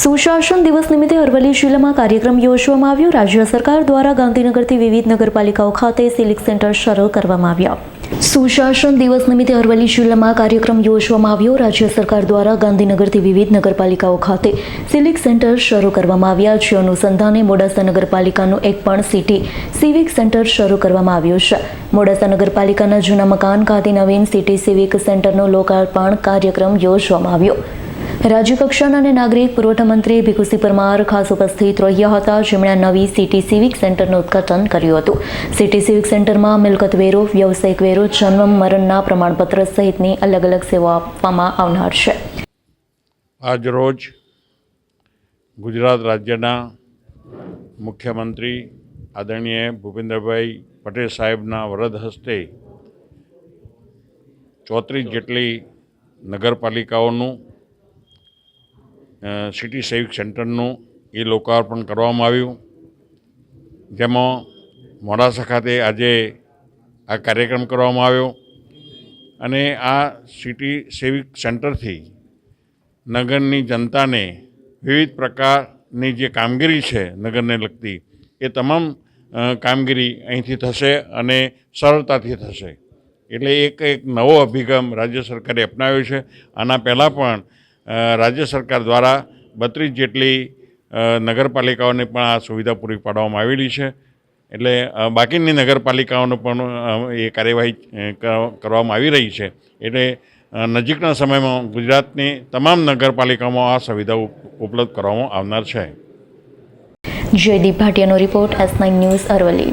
સુશાસન દિવસ નિમિત્તે અરવલ્લી જિલ્લામાં કાર્યક્રમ યોજવામાં આવ્યો. રાજ્ય સરકાર દ્વારા ગાંધીનગરથી વિવિધ નગરપાલિકાઓ ખાતે સિલિક સેન્ટર શરૂ કરવામાં આવ્યા. સુશાસન દિવસ નિમિત્તે અરવલ્લી જિલ્લામાં કાર્યક્રમ યોજવામાં આવ્યો. રાજ્ય સરકાર દ્વારા ગાંધીનગરથી વિવિધ નગરપાલિકાઓ ખાતે સિલિક સેન્ટર શરૂ કરવામાં આવ્યા. જે અનુસંધાને મોડાસા નગરપાલિકાનું એક પણ સિટી સિવિક સેન્ટર શરૂ કરવામાં આવ્યું છે. મોડાસા નગરપાલિકાના જૂના મકાન ખાતે નવીન સિટી સિવિક સેન્ટરનો લોકાર્પણ કાર્યક્રમ યોજવામાં આવ્યો. રાજ્યકક્ષાના અને નાગરિક પુરવઠા મંત્રી ભીખુસિંહ પરમાર ખાસ ઉપસ્થિત રહ્યા હતા. જેમણે નવી સિટી સિવિક સેન્ટરનું ઉદઘાટન કર્યું હતું. સિટી સિવિક સેન્ટરમાં મિલકત વેરો, વ્યવસાયિક વેરો, જન્મ, મરણના પ્રમાણપત્ર સહિતની અલગ અલગ સેવાઓ આપવામાં આવનાર છે. આજ રોજ ગુજરાત રાજ્યના મુખ્યમંત્રી આદરણીય ભૂપેન્દ્રભાઈ પટેલ સાહેબના વરદ હસ્તે ચોત્રીસ જેટલી નગરપાલિકાઓનું સિટી સેવિક સેન્ટરનું એ લોકાર્પણ કરવામાં આવ્યું. જેમાં મોડાસા ખાતે આજે આ કાર્યક્રમ કરવામાં આવ્યો અને આ સિટી સેવિક સેન્ટરથી નગરની જનતાને વિવિધ પ્રકારની જે કામગીરી છે નગરને લગતી, એ તમામ કામગીરી અહીંથી થશે અને સરળતાથી થશે. એટલે એક એક નવો અભિગમ રાજ્ય સરકારે અપનાવ્યો છે. આના પહેલાં પણ રાજ્ય સરકાર દ્વારા બત્રીસ જેટલી નગરપાલિકાઓને પણ આ સુવિધા પૂરી પાડવામાં આવેલી છે. એટલે બાકીની નગરપાલિકાઓનો પણ એ કાર્યવાહી કરવામાં આવી રહી છે. એટલે નજીકના સમયમાં ગુજરાતની તમામ નગરપાલિકાઓમાં આ સુવિધા ઉપલબ્ધ કરવામાં આવનાર છે. જયદીપ ભાટિયાનો રિપોર્ટ એસ ન્યૂઝ અરવલ્લી.